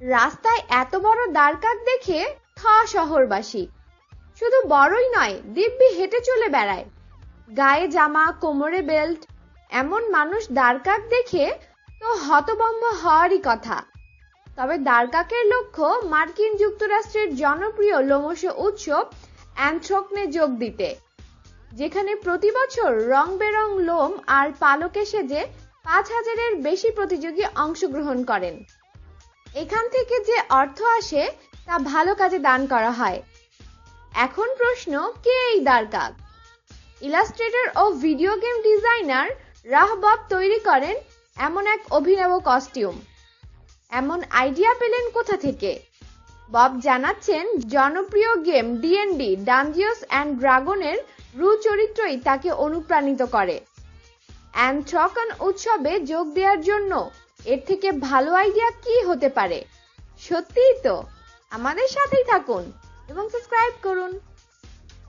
রাস্তায় এত বড় দ্বারকাক দেখে থ শহরবাসী। শুধু বড়ই নয়, দিব্যি হেঁটে চলে বেড়ায়। গায়ে জামা, কোমরে বেল্ট, এমন মানুষ দ্বারকাক দেখে তো হতবম্ব হওয়ারই কথা। তবে দ্বারকাকের লক্ষ্য মার্কিন যুক্তরাষ্ট্রের জনপ্রিয় লোমশ উৎসব অ্যান্থ্রকনে যোগ দিতে, যেখানে প্রতি বছর রং বেরং লোম আর পালকে সেজে পাঁচ হাজারের বেশি প্রতিযোগী অংশগ্রহণ করেন। এখান থেকে যে অর্থ আসে, তা ভালো কাজে দান করা হয়। এখন প্রশ্ন, কে এই দ্বারকাক? ইলাস্ট্রেটর ও ভিডিও গেম ডিজাইনার রাহবাব তৈরি করেন এমন এক অভিনব কস্টিউম। এমন আইডিয়া পেলেন কোথা থেকে? বব জানাচ্ছেন, জনপ্রিয় গেম ডিএনডি ডানজিয়াস অ্যান্ড ড্রাগনের রু চরিত্রই তাকে অনুপ্রাণিত করে। অ্যান্থ্রকন উৎসবে যোগ দেওয়ার জন্য এর থেকে ভালো আইডিয়া কি হতে পারে? সত্যিই তো। আমাদের সাথেই থাকুন এবং সাবস্ক্রাইব করুন।